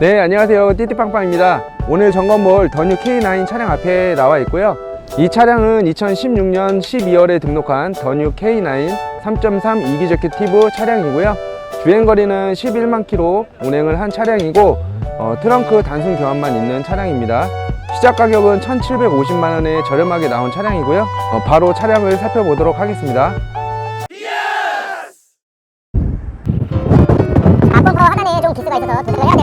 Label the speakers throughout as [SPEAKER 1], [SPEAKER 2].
[SPEAKER 1] 네, 안녕하세요. 띠띠빵빵입니다. 오늘 점검볼 더뉴 K9 차량 앞에 나와 있고요. 이 차량은 2016년 12월에 등록한 더뉴 K9 3.3 이기저큐티브 차량이고요. 주행거리는 11만 킬로 운행을 한 차량이고 어, 트렁크 단순 교환만 있는 차량입니다. 시작 가격은 1,750만 원에 저렴하게 나온 차량이고요. 어, 바로 차량을 살펴보도록 하겠습니다.
[SPEAKER 2] 앞범퍼 하단에 좀 기스가 있어서 도색을 해야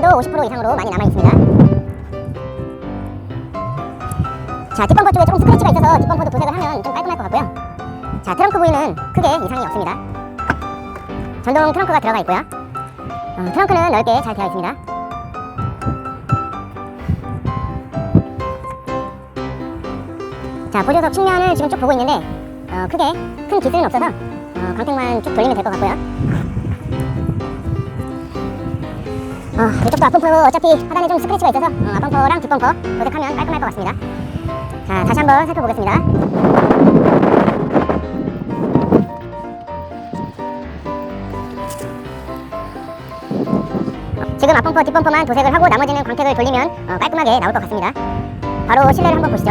[SPEAKER 2] 어, 뒷타이어도 50% 이상으로 많이 남아있습니다. 자, 뒷범퍼 쪽에 조금 스크래치가 있어서 뒷범퍼도 도색을 하면 좀 깔끔할 것 같고요. 자, 트렁크 부위는 크게 이상이 없습니다. 전동 트렁크가 들어가 있고요. 어, 트렁크는 넓게 잘 되어 있습니다. 자 보조석 측면을 지금 쭉 보고 있는데 어, 크게 큰 기스는 없어서 어, 광택만 쭉 돌리면 될 것 같고요 어, 이쪽도 앞범퍼 어차피 하단에 좀 스크래치가 있어서 어, 앞범퍼랑 뒷범퍼 도색하면 깔끔할 것 같습니다. 자 다시 한번 살펴보겠습니다. 지금 앞범퍼 뒷범퍼만 도색을 하고 나머지는 광택을 돌리면 어, 깔끔하게 나올 것 같습니다. 바로 실내를 한번 보시죠.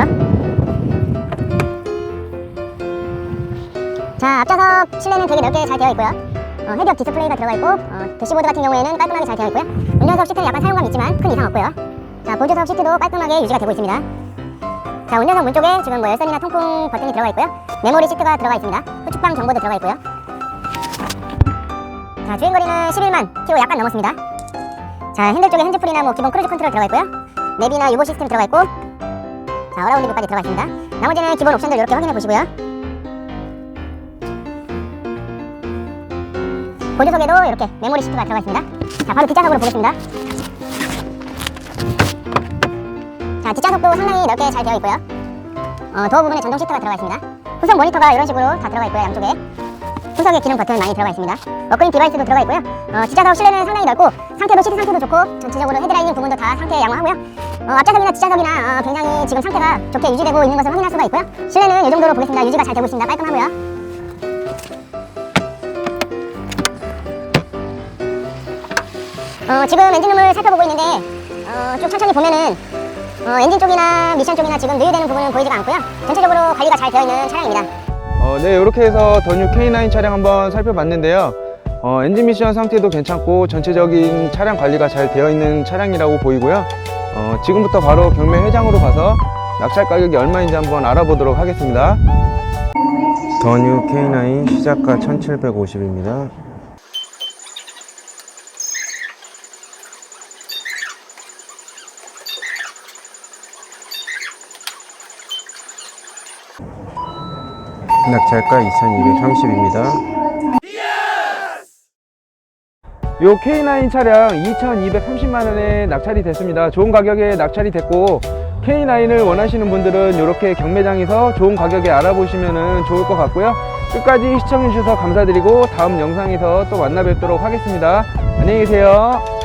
[SPEAKER 2] 자 앞좌석 실내는 되게 넓게 잘 되어 있고요 어, 헤드업 디스플레이가 들어가 있고 어, 대시보드 같은 경우에는 깔끔하게 잘 되어 있고요 운전석 시트는 약간 사용감이 있지만 큰 이상 없고요. 자 보조석 시트도 깔끔하게 유지가 되고 있습니다. 자 운전석 문 쪽에 지금 뭐 열선이나 통풍 버튼이 들어가 있고요. 메모리 시트가 들어가 있습니다. 후측방 정보도 들어가 있고요. 자 주행거리는 11만 킬로 약간 넘었습니다. 자 핸들 쪽에 핸즈프리나 뭐 기본 크루즈 컨트롤 들어가 있고요. 내비나 유보 시스템 들어가 있고 자 어라운드 뷰까지 들어가 있습니다. 나머지는 기본 옵션들 이렇게 확인해 보시고요 보조석에도 이렇게 메모리 시트가 들어가 있습니다. 자, 바로 뒷좌석으로 보겠습니다. 자, 뒷좌석도 상당히 넓게 잘 되어 있고요. 어, 도어 부분에 전동 시트가 들어가 있습니다. 후속 모니터가 이런 식으로 다 들어가 있고요, 양쪽에. 후석에 기능 버튼 많이 들어가 있습니다. 워크인 디바이스도 들어가 있고요. 어, 뒷좌석 실내는 상당히 넓고 상태도 시트 상태도 좋고 전체적으로 헤드라이닝 부분도 다 상태 양호하고요. 어, 앞좌석이나 뒷좌석이나 어, 굉장히 지금 상태가 좋게 유지되고 있는 것을 확인할 수가 있고요. 실내는 이 정도로 보겠습니다. 유지가 잘 되고 있습니다. 깔끔하고요. 어, 지금 엔진룸을 살펴보고 있는데 어, 좀 천천히 보면은 어, 엔진 쪽이나 미션 쪽이나 지금 누유되는 부분은 보이지가 않고요. 전체적으로 관리가 잘 되어 있는 차량입니다.
[SPEAKER 1] 어, 네, 이렇게 해서 더뉴 K9 차량 한번 살펴봤는데요. 어, 엔진 미션 상태도 괜찮고 전체적인 차량 관리가 잘 되어 있는 차량이라고 보이고요. 어, 지금부터 바로 경매 회장으로 가서 낙찰 가격이 얼마인지 한번 알아보도록 하겠습니다. 더뉴 K9 시작가 1750입니다. 낙찰가 2230입니다. 요 K9 차량 2230만 원에 낙찰이 됐습니다. 좋은 가격에 낙찰이 됐고 K9을 원하시는 분들은 이렇게 경매장에서 좋은 가격에 알아보시면 좋을 것 같고요. 끝까지 시청해 주셔서 감사드리고 다음 영상에서 또 만나 뵙도록 하겠습니다. 안녕히 계세요.